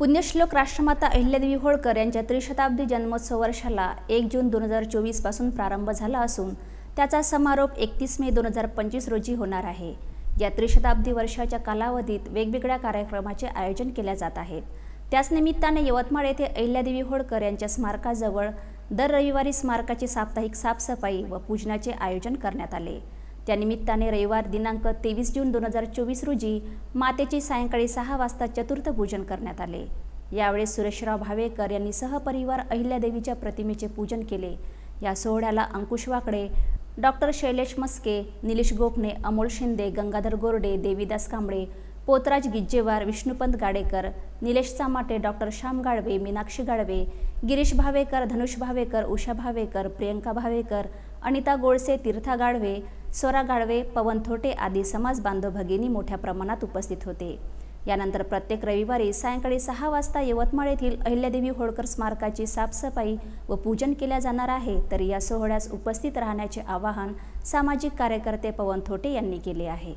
पुण्यश्लोक राष्ट्रमाता अहिल्यादेवी होळकर यांच्या त्रिशताब्दी जन्मोत्सव वर्षाला एक जून दोन हजार चोवीसपासून प्रारंभ झाला असून त्याचा समारोप एकतीस मे दोन हजार पंचवीस रोजी होणार आहे. या त्रिशताब्दी वर्षाच्या कालावधीत वेगवेगळ्या कार्यक्रमाचे आयोजन केल्या जात आहेत. त्याच निमित्ताने यवतमाळ येथे अहिल्यादेवी होळकर यांच्या स्मारकाजवळ दर रविवारी स्मारकाची साप्ताहिक साफसफाई व पूजनाचे आयोजन करण्यात आले. त्यानिमित्ताने रविवार दिनांक तेवीस जून दोन हजार चोवीस रोजी मातेचे सायंकाळी सहा वाजता चतुर्थ पूजन करण्यात आले. यावेळी सुरेशराव भावेकर यांनी सहपरिवार अहिल्यादेवीच्या प्रतिमेचे पूजन केले. या सोहळ्याला अंकुश वाकडे डॉक्टर शैलेश मस्के निलेश गोखणे अमोल शिंदे गंगाधर गोरडे देवीदास कांबळे पोतराज गिज्जेवार विष्णुपंत गाडेकर निलेश चामाटे डॉक्टर श्याम गाडवे मीनाक्षी गाडवे गिरीश भावेकर धनुष भावेकर उषा भावेकर प्रियंका भावेकर अनिता गोळसे तीर्था गाडवे स्वरा गाडवे पवन थोटे आदी समाज बांधव भगिनी मोठ्या प्रमाणात उपस्थित होते. यानंतर प्रत्येक रविवारी सायंकाळी सहा वाजता यवतमाळ येथील अहिल्यादेवी होळकर स्मारकाची साफसफाई व पूजन केल्या जाणार आहे. तर या सोहळ्यास उपस्थित राहण्याचे आवाहन सामाजिक कार्यकर्ते पवन थोटे यांनी केले आहे.